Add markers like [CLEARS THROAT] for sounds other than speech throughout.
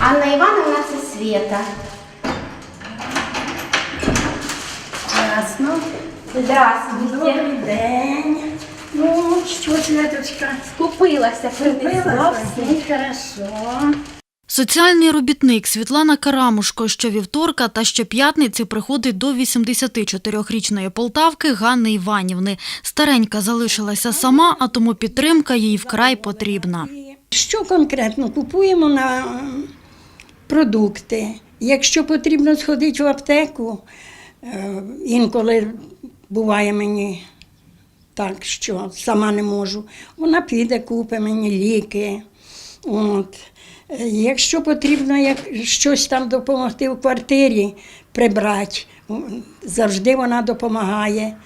Анна Івановна це Свєта. Ясно. Здравствуйте. Добрий день. Ну, що, Святочка? Скупилася, принесла все. все. Хорошо. Соціальний робітник Світлана Карамушко щовівторка та щоп'ятниці приходить до 84-річної полтавки Ганни Іванівни. Старенька залишилася сама, а тому підтримка їй вкрай потрібна. Що конкретно купуємо на продукти? Якщо потрібно сходити в аптеку, е, інколи буває мені так, що сама не можу, вона піде, купить мені ліки. От. Якщо потрібно як щось там допомогти в квартирі прибрати, завжди вона допомагає.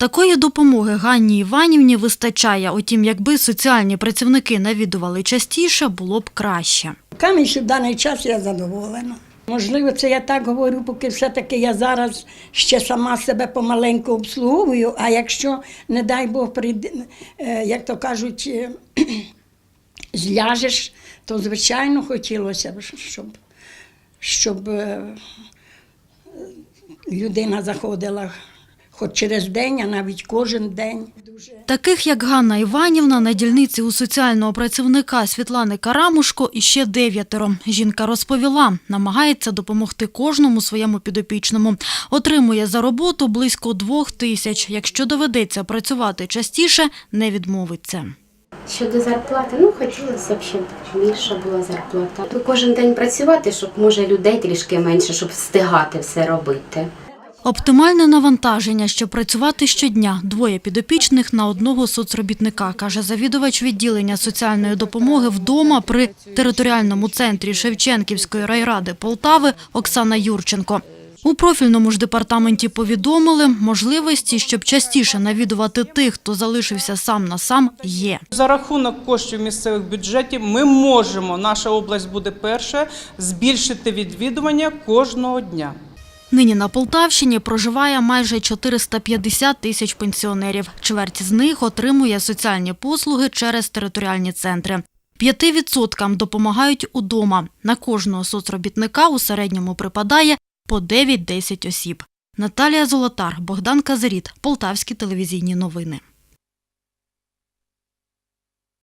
Такої допомоги Ганні Іванівні вистачає. Утім, якби соціальні працівники навідували частіше, було б краще. Камінь в даний час я задоволена. Можливо, це я так говорю, поки все-таки я зараз ще сама себе помаленьку обслуговую, а якщо, не дай Бог, прийде, е, як то кажуть, е, [CLEARS THROAT] зляжеш, то звичайно хотілося б, щоб, щоб е, людина заходила хоч через день, а навіть кожен день. Дуже Таких, як Ганна Іванівна, на дільниці у соціального працівника Світлани Карамушко іще дев'ятеро. Жінка розповіла, намагається допомогти кожному своєму підопічному. Отримує за роботу близько двох тисяч. Якщо доведеться працювати частіше, не відмовиться. Щодо зарплати, ну хотілося б, щоб більша була зарплата. Ну, Кожен день працювати, щоб може людей трішки менше, щоб встигати все робити. Оптимальне навантаження, щоб працювати щодня. Двоє підопічних на одного соцробітника, каже завідувач відділення соціальної допомоги вдома при територіальному центрі Шевченківської райради Полтави Оксана Юрченко. У профільному ж департаменті повідомили, можливості, щоб частіше навідувати тих, хто залишився сам на сам, є. За рахунок коштів місцевих бюджетів ми можемо, наша область буде перша, збільшити відвідування кожного дня. Нині на Полтавщині проживає майже 450 тисяч пенсіонерів. Чверть з них отримує соціальні послуги через територіальні центри. П'яти відсоткам допомагають удома. На кожного соцробітника у середньому припадає по 9-10 осіб. Наталія Золотар, Богдан Казаріт, Полтавські телевізійні новини.